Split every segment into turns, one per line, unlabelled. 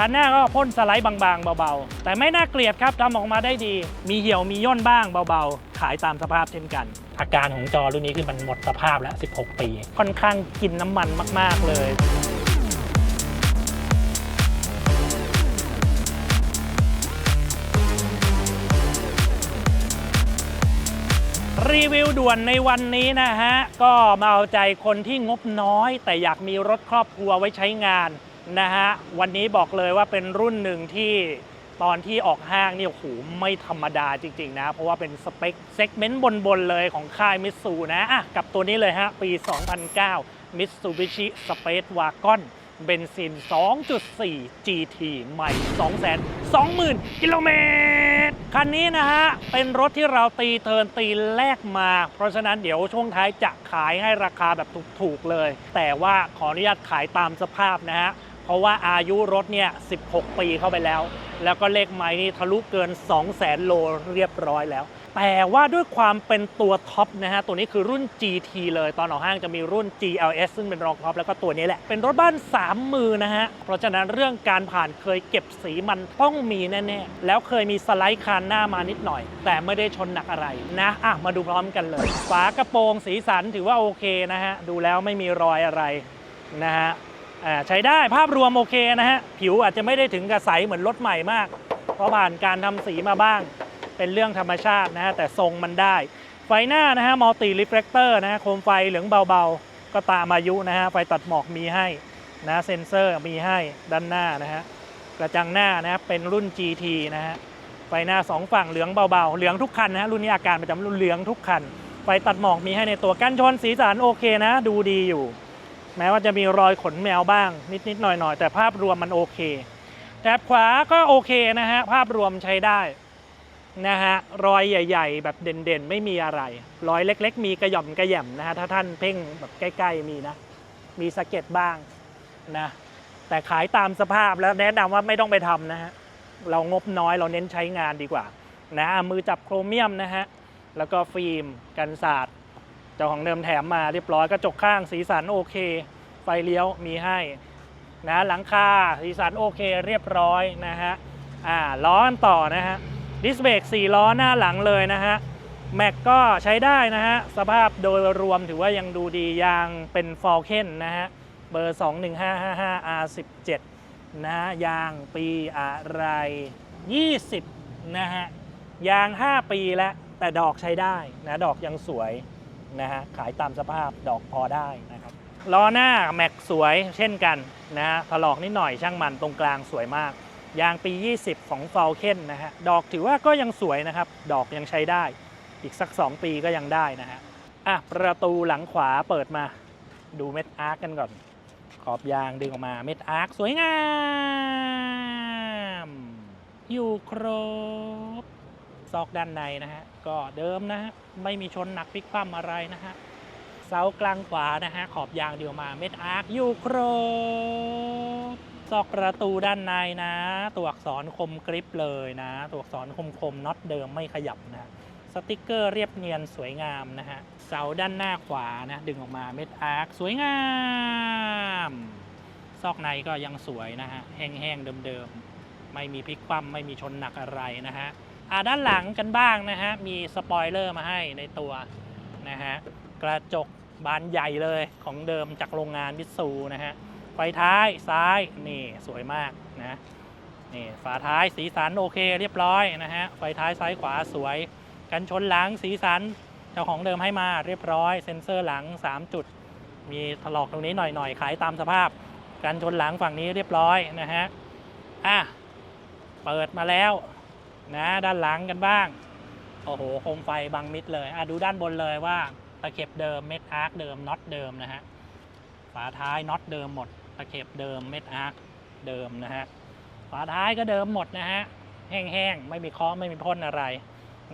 คันหน้าก็พ่นสไลด์บางๆ เบาๆ แต่ไม่น่าเกลียดครับทำออกมาได้ดี มีเหี่ยวมีย่นบ้างเบาๆ ขายตามสภาพเช่นกัน อาการของจอรุ่นนี้คือมันหมดสภาพแล้ว 16 ปี ค่อนข้างกินน้ำมันมาก ๆ เลยรีวิวด่วนในวันนี้นะฮะ ก็มาเอาใจคนที่งบน้อย แต่อยากมีรถครอบครัวไว้ใช้งาน นะฮะ วันนี้บอกเลยว่าเป็นรุ่นหนึ่งที่ตอนที่ออกห้างนี่โอ้โหไม่ธรรมดาจริง ๆ นะ เพราะว่าเป็นสเปคเซกเมนต์บน ๆ เลยของค่ายมิตซูนะอะกับตัวนี้เลยฮะ ปี 2009 Mitsubishi Space Wagon เบนซิน 2.4 GT ใหม่ 220,000 กิโลเมตร คันนี้นะฮะ เป็นรถที่เราตีเทินตีแรกมา เพราะฉะนั้นเดี๋ยวช่วงท้ายจะขายให้ราคาแบบถูก ๆ เลย แต่ว่าขออนุญาตขายตามสภาพนะฮะ เพราะว่าอายุรถเนี่ย 16 ปีเข้าไปแล้ว แล้วก็เลขไม้นี่ทะลุเกิน 200,000 โลเรียบร้อยแล้ว แต่ว่าด้วยความเป็นตัวท็อปนะฮะ ตัวนี้คือรุ่น GT เลยตอนออกห้างจะมีรุ่น GLS ซึ่งเป็นรองท็อปแล้วก็ตัวนี้แหละ เป็นรถบ้าน 3 มือนะฮะ เพราะฉะนั้นเรื่องการผ่านเคยเก็บสีมันต้องมีแน่ ๆ แล้วเคยมีสไลด์คานหน้ามานิดหน่อย แต่ไม่ได้ชนหนักอะไรนะอะมาดูพร้อมกันเลย ฝากระโปรงสีสันถือว่าโอเคนะฮะดูแล้วไม่มีรอยอะไรนะฮะ ใช้ได้ภาพรวมโอเคนะฮะ ผิวอาจจะไม่ได้ถึงกับใสเหมือนรถใหม่มาก เพราะผ่านการทำสีมาบ้าง เป็นเรื่องธรรมชาตินะฮะ แต่ทรงมันได้ ไฟหน้านะฮะมัลติรีเฟล c เตอร์นะฮะโคมไฟเหลืองเบาๆ ก็ตามอายุนะฮะ ไฟตัดหมอกมีให้นะเซ็นเซอร์มีให้ด้านหน้านะฮะ กระจังหน้านะฮะเป็นรุ่น GT นะฮะ ไฟหน้าสองฝั่งเหลืองเบาๆ เหลืองทุกคันนะฮะ รุ่นนี้อาการประจำรุ่นเหลืองทุกคัน ไฟตัดหมอกมีให้ในตัวกันชนสีสันโอเคนะ ดูดีอยู่ แม้ว่าจะมีรอยขนแมวบ้างนิดๆหน่อยๆ แต่ภาพรวมมันโอเคแถบขวาก็โอเคนะฮะภาพรวมใช้ได้นะฮะรอยใหญ่ ๆ แบบเด่นๆ ไม่มีอะไร รอยเล็ก ๆ มีกระหย่อมกระแหย่มนะฮะถ้าท่านเพ่งแบบใกล้ ๆ มีนะ มีสะเก็ดบ้างนะแต่ขายตามสภาพแล้วแนะนำว่าไม่ต้องไปทำนะฮะเรางบน้อยเราเน้นใช้งานดีกว่านะมือจับโครเมียมนะฮะแล้วก็ฟิล์มกันศาสตร์เจ้าของเดิมแถมมาเรียบร้อยกระจกข้างสีสันโอเค ฟเลี้ยวมีให้นะหลังคาสีสันโอเคเรียบร้อยนะฮะอ่าล้อนต่อนะฮะดิสเบรก4ล้อหน้าหลังเลยนะฮะแม็กก็ใช้ได้นะฮะสภาพโดยรวมถือว่ายังดูดียางเป็นฟอลเคนนะฮะเบอร์ 21555 R17 นะฮะยางปีอะไร 20 นะฮะยาง 5 ปีแล้วแต่ดอกใช้ได้นะดอกยังสวยนะฮะขายตามสภาพดอกพอได้นะ ล้อหน้าแม็กสวยเช่นกันนะฮะถลอกนิดหน่อยช่างมันตรงกลางสวยมาก ยางปี 20 ของฟอลเคนนะฮะดอกถือว่าก็ยังสวยนะครับ ดอกยังใช้ได้ อีกสัก 2 ปีก็ยังได้นะฮะอะประตูหลังขวาเปิดมา ดูเม็ดอาร์กกันก่อน ขอบยางดึงออกมาเม็ดอาร์กสวยงาม อยู่ครบซอกด้านในนะฮะก็เดิมนะฮะไม่มีชนหนักพลิกคว่ำอะไรนะฮะ เสากลางขวานะฮะขอบยางเดียวมาเม็ดอาร์คอยู่ครบซอกประตูด้านในนะ ตัวอักษรคมกริปเลยนะ ตัวอักษรคมคมน็อตเดิมไม่ขยับนะสติกเกอร์เรียบเนียนสวยงามนะฮะเสาด้านหน้าขวานะดึงออกมาเม็ดอาร์คสวยงามซอกในก็ยังสวยนะฮะแห้งๆเดิมๆ ไม่มีพลิกคว่ำไม่มีชนหนักอะไรนะฮะอ่าด้านหลังกันบ้างนะฮะมีสปอยเลอร์มาให้ในตัวนะฮะ กระจกบานใหญ่เลยของเดิมจากโรงงานมิตซูนะฮะ ไฟท้ายซ้ายนี่สวยมากนะนี่ฝาท้ายสีสันโอเคเรียบร้อยนะฮะ ไฟท้ายซ้ายขวาสวย กันชนหลังสีสันเจ้าของเดิมให้มาเรียบร้อย เซ็นเซอร์หลัง 3 จุด มีถลอกตรงนี้หน่อยๆ ขายตามสภาพ กันชนหลังฝั่งนี้เรียบร้อยนะฮะ อะ เปิดมาแล้วนะด้านหลังกันบ้าง โอ้โหโคมไฟบังมิดเลย อะดูด้านบนเลยว่า ตะเข็บเดิมเม็ดอาร์คเดิมน็อตเดิมนะฮะฝาท้ายน็อตเดิมหมดตะเข็บเดิมเม็ดอาร์คเดิมนะฮะฝาท้ายก็เดิมหมดนะฮะแห้งๆไม่มีเคาะไม่มีพ่นอะไร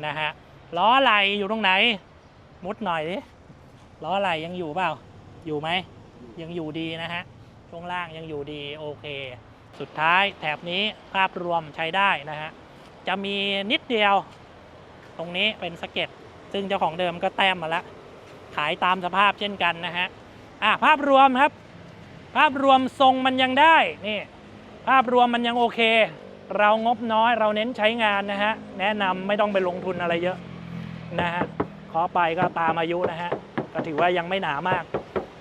นะฮะล้อไหลอยู่ตรงไหน มุดหน่อยดิล้อไหลยังอยู่เปล่าอยู่ไหมยังอยู่ดีนะฮะช่วงล่างยังอยู่ดีโอเค สุดท้ายแถบนี้ภาพรวมใช้ได้นะฮะจะมีนิดเดียว ตรงนี้เป็นสะเก็ดซึ่งเจ้าของเดิมก็แต้มมาแล้ว ขายตามสภาพเช่นกันนะฮะอะภาพรวมครับ ภาพรวมทรงมันยังได้นี่ภาพรวมมันยังโอเค เรางบน้อยเราเน้นใช้งานนะฮะแนะนำไม่ต้องไปลงทุนอะไรเยอะนะฮะขอไปก็ตามอายุนะฮะก็ถือว่ายังไม่หนามาก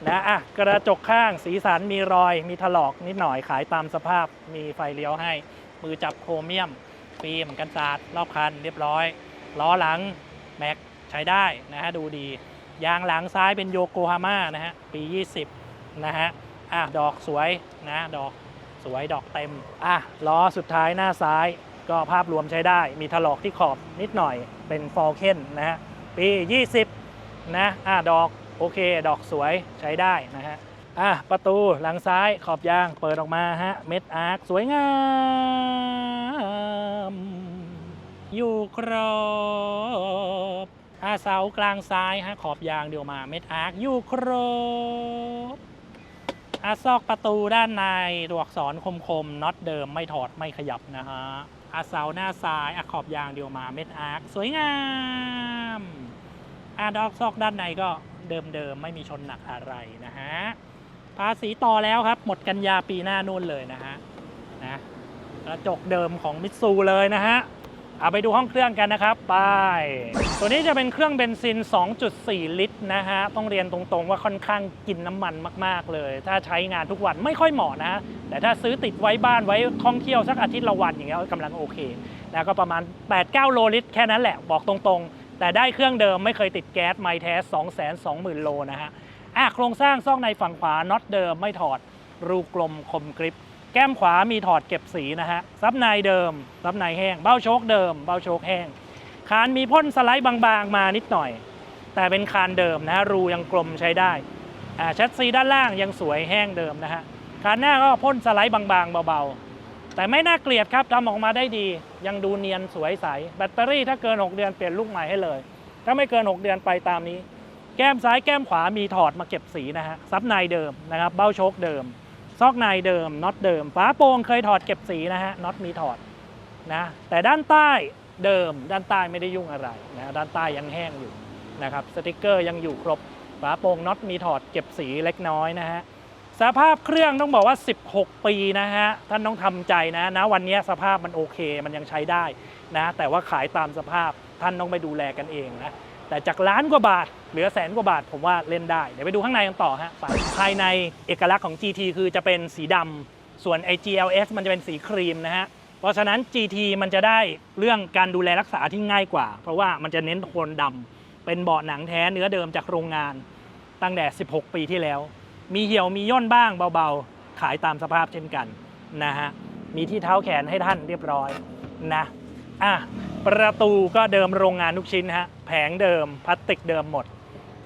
นะอะกระจกข้างสีสันมีรอย มีถลอกนิดหน่อยขายตามสภาพมีไฟเลี้ยวให้ มือจับโครเมียม ฟิล์มกันสาดรอบคันเรียบร้อย ล้อหลัง แม็กใช้ได้นะฮะดูดี ยางหลังซ้ายเป็นโยโกฮาม่านะฮะ ปี 20 นะฮะ อะ ดอกสวยนะ ดอกสวยดอกเต็ม อะ ล้อสุดท้ายหน้าซ้ายก็ภาพรวมใช้ได้ มีถลอกที่ขอบนิดหน่อย เป็นฟอลเคนนะฮะ ปี 20 นะ อะ ดอกโอเค ดอกสวยใช้ได้นะฮะ อะ ประตูหลังซ้ายขอบยางเปิดออกมาฮะ เม็ดอาร์คสวยงาม อยู่ครบ อาเสากลางซ้ายฮะขอบยางเดียวมาเม็ดอาร์คอยู่ครบอาซอกประตูด้านในตัวอักษรคมๆน็อตเดิมไม่ถอดไม่ขยับนะฮะอาเสาหน้าซ้ายอาขอบยางเดียวมาเม็ดอาร์คสวยงามอาดอกซอกด้านในก็เดิมๆไม่มีชนหนักอะไรนะฮะภาษีต่อแล้วครับ หมดกันยาปีหน้านู่นเลยนะฮะนะกระจกเดิมของมิตซูเลยนะฮะ เอาไปดูห้องเครื่องกันนะครับไปตัวนี้จะเป็นเครื่องเบนซิน 2.4 ลิตรนะฮะ ต้องเรียนตรงๆว่าค่อนข้างกินน้ำมันมากๆเลย ถ้าใช้งานทุกวันไม่ค่อยเหมาะนะ แต่ถ้าซื้อติดไว้บ้านไว้ท่องเที่ยวสักอาทิตย์ละวันอย่างเงี้ยกำลังโอเคนะก็ประมาณ 8-9 โลลิตรแค่นั้นแหละบอกตรงๆ แต่ได้เครื่องเดิมไม่เคยติดแก๊สไมล์แท้220,000 โลนะฮะอะโครงสร้างซอกในฝั่งขวาน็อตเดิมไม่ถอดรูกลมคมกริป แก้มขวามีถอดเก็บสีนะฮะ ซับในเดิม ซับในแห้ง เบ้าโชคเดิม เบ้าโชคแห้ง คานมีพ่นสไลด์บางๆ มานิดหน่อย แต่เป็นคานเดิมนะฮะ รูยังกลมใช้ได้อ่าชัดซีด้านล่างยังสวยแห้งเดิมนะฮะ คานหน้าก็พ่นสไลด์บางๆ เบาๆ แต่ไม่น่าเกลียดครับทำออกมาได้ดี ยังดูเนียนสวยใส แบตเตอรี่ถ้าเกิน 6 เดือนเปลี่ยนลูกใหม่ให้เลย ถ้าไม่เกิน 6 เดือนไปตามนี้ แก้มซ้ายแก้มขวามีถอดมาเก็บสีนะฮะ ซับในเดิมนะครับ เบ้าโชคเดิม ซอกในเดิมน็อตเดิมฝาโปร่งเคยถอดเก็บสีนะฮะน็อตมีถอดนะแต่ด้านใต้เดิม ด้านใต้ไม่ได้ยุ่งอะไรนะด้านใต้ยังแห้งอยู่นะครับสติกเกอร์ยังอยู่ครบฝาโปร่งน็อตมีถอดเก็บสีเล็กน้อยนะฮะสภาพเครื่องต้องบอกว่า 16 ปีนะฮะท่านต้องทำใจนะนะวันนี้สภาพมันโอเคมันยังใช้ได้นะแต่ว่าขายตามสภาพท่านต้องไปดูแลกันเองนะ แต่จากล้านกว่าบาท เหลือแสนกว่าบาท ผมว่าเล่นได้ เดี๋ยวไปดูข้างในกันต่อฮะไปภายในเอกลักษณ์ของ GT คือจะเป็นสีดำส่วน IGLS มันจะเป็นสีครีมนะฮะเพราะฉะนั้น GT มันจะได้เรื่องการดูแลรักษาที่ง่ายกว่า เพราะว่ามันจะเน้นโทนดำเป็นเบาะหนังแท้เนื้อเดิมจากโรงงานตั้งแต่ 16 ปีที่แล้ว มีเหี่ยวมีย่นบ้างเบาๆ ขายตามสภาพเช่นกันนะฮะมีที่เท้าแขนให้ท่านเรียบร้อยนะอะประตูก็เดิมโรงงานทุกชิ้นฮะ แผงเดิมพลาสติกเดิมหมด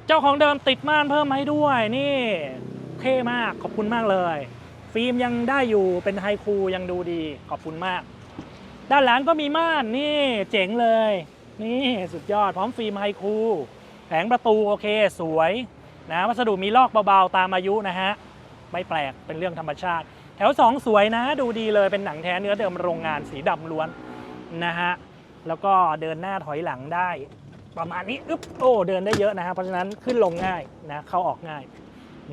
เจ้าของเดิมติดม่านเพิ่มมาให้ด้วยนี่เท่มากขอบคุณมากเลย ฟิล์มยังได้อยู่เป็นไฮคูยังดูดีขอบคุณมาก ด้านหลังก็มีม่านนี่เจ๋งเลย นี่สุดยอดพร้อมฟิล์มไฮคูแผงประตูโอเคสวยนะวัสดุมีลอกเบาๆตามอายุนะฮะไม่แปลกเป็นเรื่องธรรมชาติ แถว 2 สวยนะ ดูดีเลยเป็นหนังแท้เนื้อเดิมโรงงานสีดำล้วนนะฮะแล้วก็เดินหน้าถอยหลังได้ ประมาณนี้อึ๊บโอ้เดินได้เยอะนะฮะเพราะฉะนั้นขึ้นลงง่ายนะเข้าออกง่าย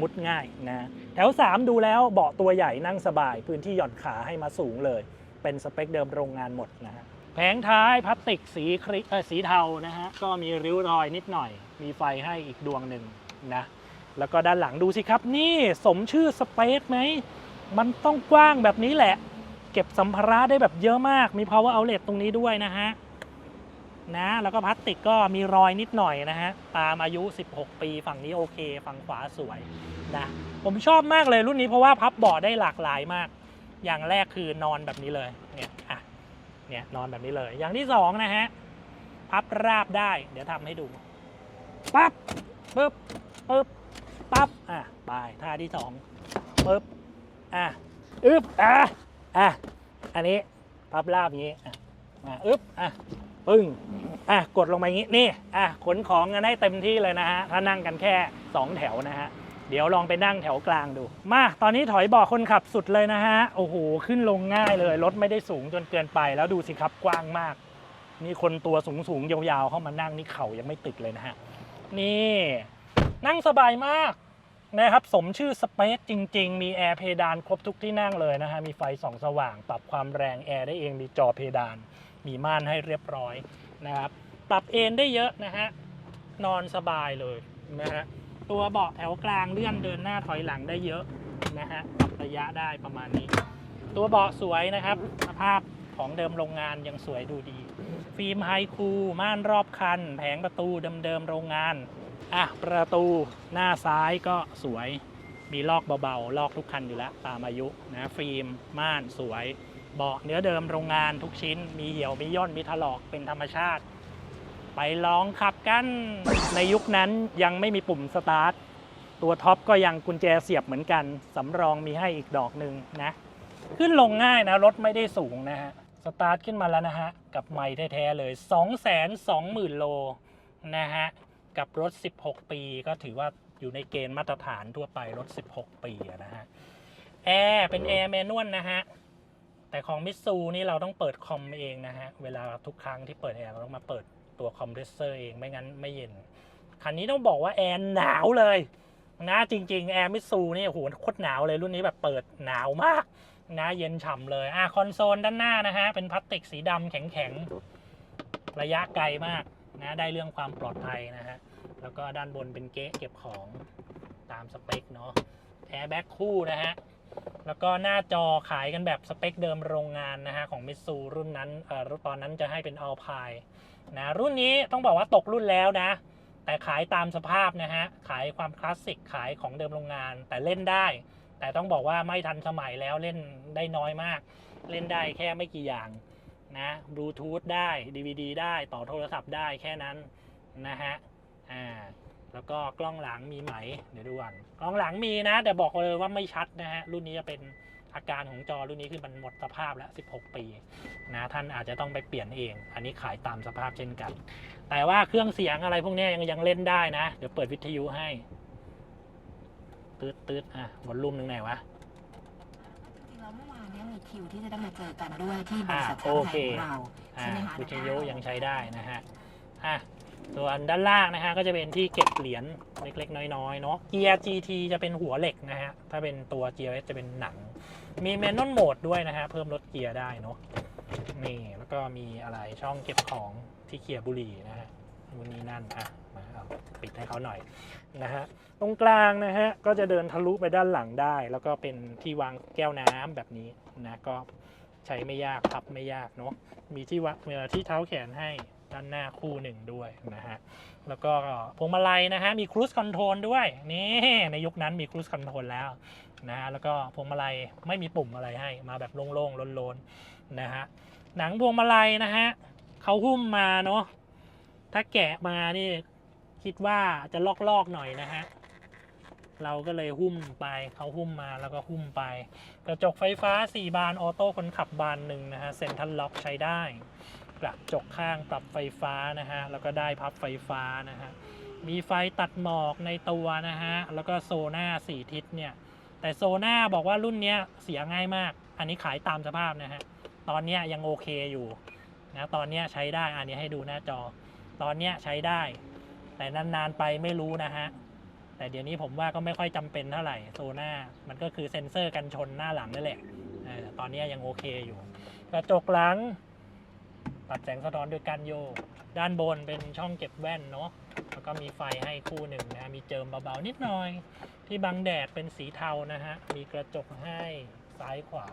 มุดง่ายนะแถว 3 ดูแล้วเบาะตัวใหญ่นั่งสบาย พื้นที่หย่อนขาให้มาสูงเลย เป็นสเปคเดิมโรงงานหมดนะฮะแผงท้ายพลาสติกสีคริเออสีเทานะฮะก็มีริ้วรอยนิดหน่อย มีไฟให้อีกดวงหนึ่งนะแล้วก็ด้านหลังดูสิครับ นี่สมชื่อสเปซไหม มันต้องกว้างแบบนี้แหละ เก็บสัมภาระได้แบบเยอะมากมี power outlet ตรงนี้ด้วยนะฮะ นะ แล้วก็พลาสติกก็มีรอยนิดหน่อยนะฮะ ตามอายุ 16 ปีฝั่งนี้โอเค ฝั่งขวาสวยนะ ผมชอบมากเลยรุ่นนี้เพราะว่าพับเบาะได้หลากหลายมาก อย่างแรกคือนอนแบบนี้เลย เนี่ย อะ เนี่ย นอนแบบนี้เลย อย่างที่สองนะฮะ พับราบได้ เดี๋ยวทำให้ดู ปั๊บ ปึ๊บ ปึ๊บ ปั๊บ อะ ไป ท่าที่สองปึ๊บ อะ อึ๊บ อะ อะ อันนี้ พับราบอย่างนี้ อะอึ๊บ อะ ปึ้งอะกดลงไปอย่างนี้นี่อะขนของกันได้เต็มที่เลยนะฮะถ้านั่งกันแค่ 2 แถวนะฮะเดี๋ยวลองไปนั่งแถวกลางดู มา ตอนนี้ถอยเบาะคนขับสุดเลยนะฮะ โอ้โห ขึ้นลงง่ายเลย รถไม่ได้สูงจนเกินไป แล้วดูสิครับกว้างมากนี่คนตัวสูงสูงยาวๆ เข้ามานั่งนี่เข่ายังไม่ติดเลยนะฮะ นี่ นั่งสบายมากนะครับ สมชื่อสเปซจริง ๆ มีแอร์เพดานครบทุกที่นั่งเลยนะฮะ มีไฟส่องสว่าง ปรับความแรงแอร์ได้เอง มีจอเพดาน มีม่านให้เรียบร้อยนะครับ ปรับเอนได้เยอะนะฮะ นอนสบายเลยนะฮะ ตัวเบาะแถวกลางเลื่อนเดินหน้าถอยหลังได้เยอะนะฮะ ปรับระยะได้ประมาณนี้ ตัวเบาะสวยนะครับ สภาพของเดิมโรงงานยังสวยดูดี ฟิล์มไฮคูม่านรอบคัน แผงประตูเดิมๆโรงงาน อะ ประตูหน้าซ้ายก็สวย มีลอกเบาๆ ลอกทุกคันอยู่แล้วตามอายุนะ ฟิล์มม่านสวย เบาะเนื้อเดิมโรงงานทุกชิ้น มีเหี่ยวมีย่นมีถลอกเป็นธรรมชาติ ไปลองขับกัน ในยุคนั้นยังไม่มีปุ่มสตาร์ทตัวท็อปก็ยังกุญแจเสียบเหมือนกัน สำรองมีให้อีกดอกหนึ่งนะ ขึ้นลงง่ายนะ รถไม่ได้สูงนะฮะ สตาร์ทขึ้นมาแล้วนะฮะ กับไม้แท้ๆเลย 2 2 0 0 0 0 โลนะฮะ กับรถ 16 ปีก็ถือว่าอยู่ในเกณฑ์มาตรฐานทั่วไปรถ 16 ปีนะฮะ แอร์เป็นแอร์แมนวลนะฮะ แต่ของมิซูนี่เราต้องเปิดคอมเองนะฮะ เวลาทุกครั้งที่เปิดแอร์เราต้องมาเปิดตัวคอมเพรสเซอร์เองไม่งั้นไม่เย็น คันนี้ต้องบอกว่าแอร์หนาวเลยนะจริง ๆ แอร์มิซูนี่โอ้โหโคตรหนาวเลยรุ่นนี้แบบเปิดหนาวมากนะเย็นฉ่ำเลยอะคอนโซลด้านหน้านะฮะ เป็นพลาสติกสีดำแข็งๆ ระยะไกลมากนะได้เรื่องความปลอดภัยนะฮะ แล้วก็ด้านบนเป็นเก๊ะเก็บของตามสเปคเนาะแอร์แบ็กคู่นะฮะ แล้วก็หน้าจอขายกันแบบสเปคเดิมโรงงานนะฮะของมิตซูรุ่นนั้นเอ่อตอนนั้นจะให้เป็นอัลพายนะรุ่นนี้ต้องบอกว่าตกรุ่นแล้วนะ แต่ขายตามสภาพนะฮะ ขายความคลาสสิกขายของเดิมโรงงาน แต่เล่นได้ แต่ต้องบอกว่าไม่ทันสมัยแล้วเล่นได้น้อยมาก เล่นได้แค่ไม่กี่อย่างนะบลูทูธได้ DVD ได้ต่อโทรศัพท์ได้แค่นั้นนะฮะอ่า แล้วก็กล้องหลังมีไหมเดี๋ยวดูก่อนกล้องหลังมีนะ แต่บอกเลยว่าไม่ชัดนะฮะรุ่นนี้จะเป็นอาการของจอรุ่นนี้คือมันหมดสภาพแล้ว 16 ปีนะท่านอาจจะต้องไปเปลี่ยนเอง อันนี้ขายตามสภาพเช่นกัน แต่ว่าเครื่องเสียงอะไรพวกนี้ยังยังเล่นได้นะ เดี๋ยวเปิดวิทยุให้ตืดตืดอะวอลลุ่มหนึ่งไหนวะ
จริงๆแล้วเมื่อวานเนี้มีคิวที่จะได้มาเจอกันด้วยที่บริษัท
อ่า
ช่าง
โอ
ไท
เค
ยของเรา
อ่า
ใช่ไหมคะ
วิทยุยังใช้ได้นะฮะอะ ส่วนด้านล่างนะฮะก็จะเป็นที่เก็บเหรียญเล็กๆ น้อยๆเนาะเกียร์ GT จะเป็นหัวเหล็กนะฮะถ้าเป็นตัว GLS จะเป็นหนัง มีแมนนวลโหมดด้วยนะฮะเพิ่มลดเกียร์ได้เนาะนี่แล้วก็มีอะไรช่องเก็บของที่เกียร์บุหรี่นะฮะนู่นนี่นั่นอะมาเอาปิดให้เขาหน่อยนะฮะตรงกลางนะฮะก็จะเดินทะลุไปด้านหลังได้ แล้วก็เป็นที่วางแก้วน้ำแบบนี้นะก็ ใช้ไม่ยากพับไม่ยากเนาะมีที่วะเวลาที่เท้าแขนให้ด้านหน้าคู่หนึ่งด้วยนะฮะ แล้วก็พวงมาลัยนะฮะ มีครู i คอนโทรลด้วย นี่ในยุคนั้นมีครู i คอนโทรลแล้วนะฮะ แล้วก็พวงมาลัยไม่มีปุ่มอะไรให้ มาแบบโล่งๆโลนๆนะฮะ หนังพวงมาลัยนะฮะเขาหุ้มมาเนาะ ถ้าแกะมานี่คิดว่าจะลอกๆหน่อยนะฮะ เราก็เลยหุ้มไปเขาหุ้มมาแล้วก็หุ้มไป กระจกไฟฟ้า 4 บานออโต้คนขับบานหนึ่งนะฮะเซ็นทรัลล็อกใช้ได้ กระจกข้างปรับไฟฟ้านะฮะแล้วก็ได้พับไฟฟ้านะฮะมีไฟตัดหมอกในตัวนะฮะแล้วก็โซน่า4ทิศเนี่ยแต่โซน่าบอกว่ารุ่นนี้เสียง่ายมาก อันนี้ขายตามสภาพนะฮะตอนนี้ยังโอเคอยู่นะตอนนี้ใช้ได้อันนี้ให้ดูหน้าจอ ตอนนี้ใช้ได้ แต่นานๆไปไม่รู้นะฮะ แต่เดี๋ยวนี้ผมว่าก็ไม่ค่อยจำเป็นเท่าไหร่โซน่ามันก็คือเซ็นเซอร์กันชนหน้าหลังนั่นแหละตอนนี้ยังโอเคอยู่ กระจกหลังตัดแสงสะท้อนด้วยการโยกด้านบนเป็นช่องเก็บแว่นเนาะแล้วก็มีไฟให้คู่หนึ่งนะมีเจิมเบาๆนิดหน่อย ที่บังแดดเป็นสีเทานะฮะ มีกระจกให้ซ้ายขวา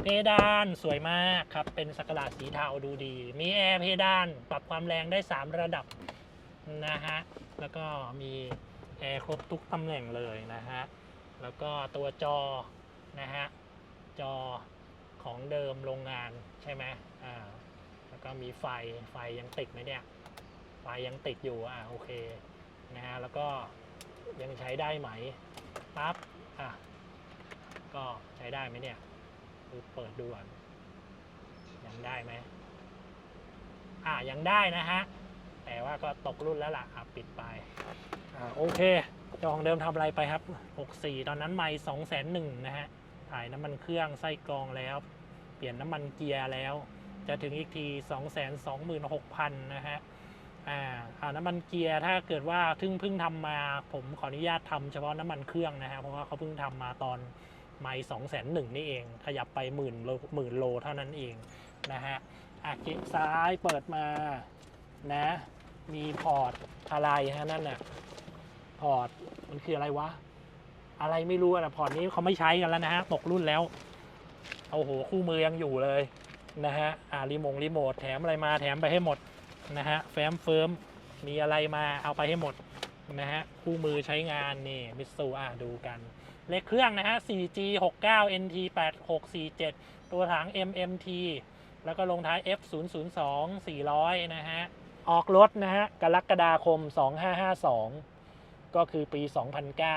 เพดานสวยมากครับ เป็นสกหลาดสีเทาดูดี มีแอร์เพดานปรับความแรงได้ 3 ระดับนะฮะ แล้วก็มี แอร์ครบทุกตำแหน่งเลยนะฮะ แล้วก็ตัวจอนะฮะ จอของเดิมโรงงานใช่ไหมอ่า แล้วก็มีไฟ ไฟยังติดไหมเนี่ย ไฟยังติดอยู่ อ่าโอเค นะฮะ แล้วก็ยังใช้ได้ไหม ปั๊บ อะ ก็ใช้ได้ไหมเนี่ยคือเปิดดูก่อนยังได้ไหมอ่ายังได้นะฮะ แต่ว่าก็ตกรุ่นแล้วล่ะอะปิดไป อ่าโอเคจองเดิมทำอะไรไปครับ 64 ตอนนั้นไม่2 0 0 0 0นะฮะ ถ่ายน้ำมันเครื่องไส้กรองแล้ว เปลี่ยนน้ำมันเกียร์แล้ว จะถึงอีกที2 2 6 0 0 0นะฮะ อ่าอ่าน้ำมันเกียร์ถ้าเกิดว่าเพิ่งเพิ่งทำมาผมขออนุญาตทำเฉพาะน้ำมันเครื่องนะฮะ เพราะว่าเขาเพิ่งทำมาตอนไม่สองแสนหนึ่งนี่เอง ขยับไปหมื่นโลหมื่นโลเท่านั้นเองนะฮะอะเก๊ซ้ายเปิดมานะ มีพอร์ตอะไรฮะนั่นน่ะ พอร์ตมันคืออะไรวะ อะไรไม่รู้อะพอร์ตนี้เขาไม่ใช้กันแล้วนะฮะตกรุ่นแล้วเอาโหคู่มือยังอยู่เลยนะฮะอ่ารีโมงรีโมทแถมอะไรมาแถมไปให้หมดนะฮะแฟ้มเฟิร์มมีอะไรมาเอาไปให้หมดนะฮะคู่มือใช้งานนี่มิสูอะดูกัน เลขเครื่องนะฮะ 4G 69 NT 8647 ตัวถัง MMT แล้วก็ลงท้าย F 0 0 2 400 นะฮะ ออกรถนะฮะ กรกฎาคม 2552 ก็คือปี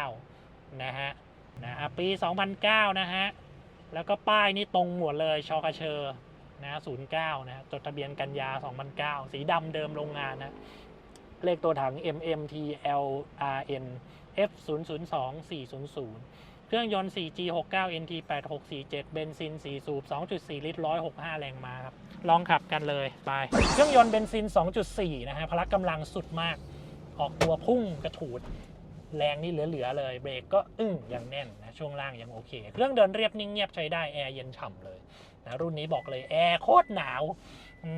2009 นะฮะนะอะปี 2009 นะฮะ แล้วก็ป้ายนี่ตรงหมดเลยชอกระเชอนะ09 นะจดทะเบียนกันยา 2009 สีดำเดิมโรงงานนะ เลขตัวถัง MMT LRN F 0 0 2 4 0 0 เครื่องยนต์ 4G 69 NT 8647 เบนซิน 4 สูบ 2.4 ลิตร 165 แรงม้าครับ ลองขับกันเลย ไป เครื่องยนต์เบนซิน 2.4 นะฮะ พละกำลังสุดมาก ออกตัวพุ่งกระฉูดแรงนี่เหลือๆเลยเบรกก็อึ้งย่างแน่นนะช่วงล่างยังโอเค เครื่องเดินเรียบนิ่งเงียบใช้ได้แอร์เย็นฉ่ำเลยนะรุ่นนี้บอกเลยแอร์โคตรหนาว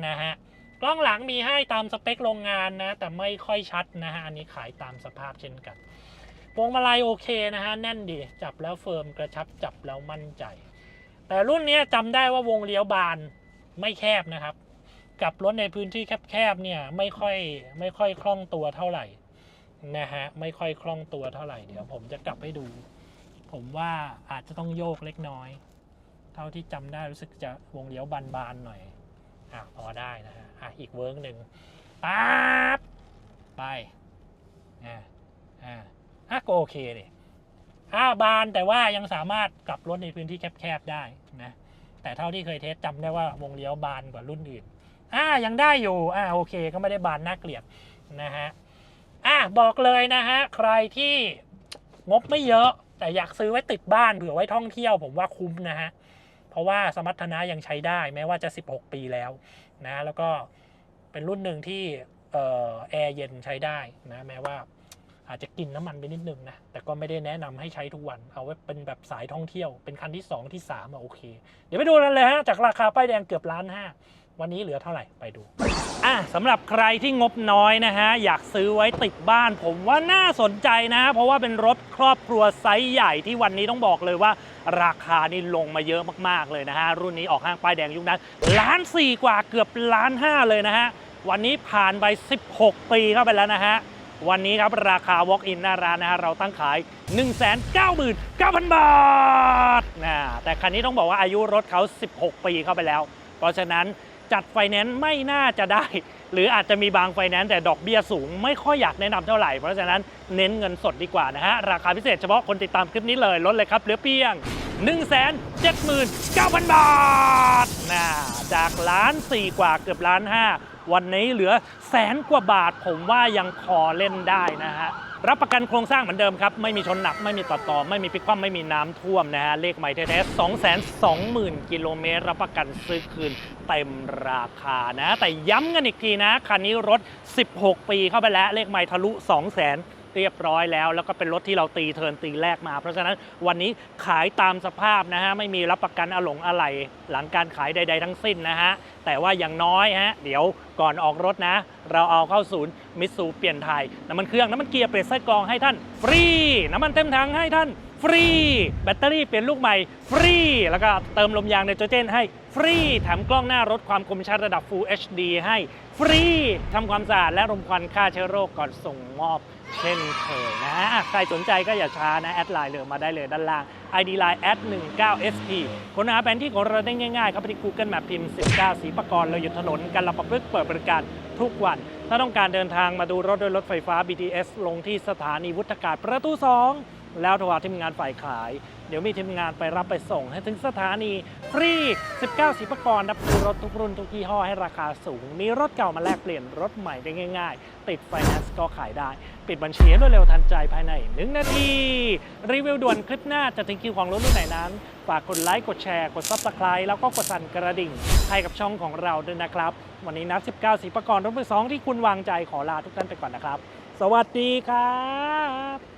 นะฮะกล้องหลังมีให้ตามสเปคโรงงานนะ แต่ไม่ค่อยชัดนะฮะอันนี้ขายตามสภาพเช่นกันพวงมาลัยโอเคนะฮะแน่นดี จับแล้วเฟิร์มกระชับจับแล้วมั่นใจ แต่รุ่นนี้จำได้ว่าวงเลี้ยวบานไม่แคบนะครับ กับรถในพื้นที่แคบๆเนี่ยไม่ค่อยไม่ค่อยคล่องตัวเท่าไหร่นะฮะไม่ค่อยคล่องตัวเท่าไหร่เดี๋ยวผมจะกลับให้ดู ผมว่าอาจจะต้องโยกเล็กน้อย เท่าที่จำได้รู้สึกจะวงเลี้ยวบานๆหน่อยอะพอได้นะฮะอะอีกเวิร์กหนึ่งปั๊บไปอ่าอ่าอะก็โอเคดิอ่าบานแต่ว่ายังสามารถกลับรถในพื้นที่แคบๆได้นะแต่เท่าที่เคยเทสจำได้ว่าวงเลี้ยวบานกว่ารุ่นอื่น อ่ายังได้อยู่อ่าโอเค ก็ไม่ได้บานน่าเกลียดนะฮะอะบอกเลยนะฮะใครที่งบไม่เยอะ แต่อยากซื้อไว้ติดบ้านเผื่อไว้ท่องเที่ยวผมว่าคุ้มนะฮะเพราะว่าสมรรถนะยังใช้ได้แม้ว่าจะ 16 ปีแล้วนะแล้วก็เป็นรุ่นหนึ่งที่เอ่อแอร์เย็นใช้ได้นะแม้ว่าอาจจะกินน้ำมันไปนิดนึงนะ แต่ก็ไม่ได้แนะนำให้ใช้ทุกวัน เอาไว้เป็นแบบสายท่องเที่ยว เป็นคันที่ 2 ที่3อะโอเค เดี๋ยวไปดูกันเลยฮะ จากราคาป้ายแดงเกือบล้านห้า วันนี้เหลือเท่าไหร่ไปดูอะสำหรับใครที่งบน้อยนะฮะ อยากซื้อไว้ติดบ้าน ผมว่าน่าสนใจนะ เพราะว่าเป็นรถครอบครัวไซส์ใหญ่ที่วันนี้ต้องบอกเลยว่า ราคานี่ลงมาเยอะมากๆเลยนะฮะ รุ่นนี้ออกห้างป้ายแดงยุคนั้นล้านสี่กว่าเกือบล้านห้าเลยนะฮะ วันนี้ผ่านไป 16 ปีเข้าไปแล้วนะฮะวันนี้ครับ ราคา Walk in หน้าร้านนะฮะเราตั้งขาย 199,000 บาทนะแต่คันนี้ต้องบอกว่าอายุรถเขา 16 ปีเข้าไปแล้ว เพราะฉะนั้น จัดไฟแนนซ์ไม่น่าจะได้ หรืออาจจะมีบางไฟแนนซ์แต่ดอกเบี้ยสูง ไม่ค่อยอยากแนะนำเท่าไหร่ เพราะฉะนั้นเน้นเงินสดดีกว่านะฮะ ราคาพิเศษเฉพาะคนติดตามคลิปนี้เลยลดเลยครับเหลือเพียง 179,000 บาทนะจากล้านสี่กว่าเกือบล้านห้าวันนี้เหลือแสนกว่าบาทผมว่ายังพอเล่นได้นะฮะ รับประกันโครงสร้างเหมือนเดิมครับ ไม่มีชนหนัก ไม่มีต่อต่อ ไม่มีพลิกคว่ำไม่มีน้ำท่วมนะฮะ เลขใหม่แท้ๆ2 2 0 0 0 0กิโลเมตร รับประกันซื้อคืนเต็มราคานะ แต่ย้ำกันอีกทีนะ คันนี้รถ 16 ปีเข้าไปแล้ว เลขใหม่ทะลุ2 0 0 0 0 เรียบร้อยแล้ว แล้วก็เป็นรถที่เราตีเทินตีแรกมา เพราะฉะนั้นวันนี้ขายตามสภาพนะฮะไม่มีรับประกันอหลงอะไรหลังการขายใด ๆ ทั้งสิ้นนะฮะแต่ว่าอย่างน้อยฮะเดี๋ยวก่อนออกรถนะ เราเอาเข้าศูนย์มิตซูเปลี่ยนไทยน้ำมันเครื่องน้ำมันเกียร์เปลี่ยนไส้กรองให้ท่าน ฟรี น้ำมันเต็มถังให้ท่านฟรี แบตเตอรี่เปลี่ยนลูกใหม่ ฟรี แล้วก็เติมลมยางไนโตรเจนให้ฟรี แถมกล้องหน้ารถความคมชัดระดับ Full HD ให้ ฟรีทำความสะอาดและรมควันฆ่าเชื้อโรคก่อนส่งมอบ เช่นเคยนะใครสนใจก็อย่าช้านะ แอดไลน์เลยมาได้เลยด้านล่าง ID Line แอด19 SP ค้นหาแผนที่ของเราได้ง่ายๆ ครับที่ Google Map พิมพ์ 19สีประกรณ์เราอยู่ถนนกันละประพฤกเปิดบริการทุกวัน ถ้าต้องการเดินทางมาดูรถด้วยรถไฟฟ้า BTS ลงที่สถานีวุฒากาศประตู 2 แล้วโทรหาทีมงานฝ่ายขาย เดี๋ยวมีทีมงานไปรับไปส่ง ให้ถึงสถานีฟรี 19 สิบกรรับซื้อรถทุกรุ่นทุกยี่ห้อให้ราคาสูง มีรถเก่ามาแลกเปลี่ยนรถใหม่ได้ง่าย ๆ ติดไฟแนนซ์ก็ขายได้ ปิดบัญชีให้รวดเร็วทันใจภายใน 1 นาที รีวิวด่วนคลิปหน้าจะถึงคิวของรถรุ่นไหนนั้น ฝากกดไลค์กดแชร์ กดซับสไคร b e แล้วก็กดสั่นกระดิ่งให้กับช่องของเราด้วยนะครับ วันนี้นับ 19สีประกรณ์รถมือสองที่คุณวางใจขอลาทุกท่านไปก่อนนะครับ สวัสดีครับ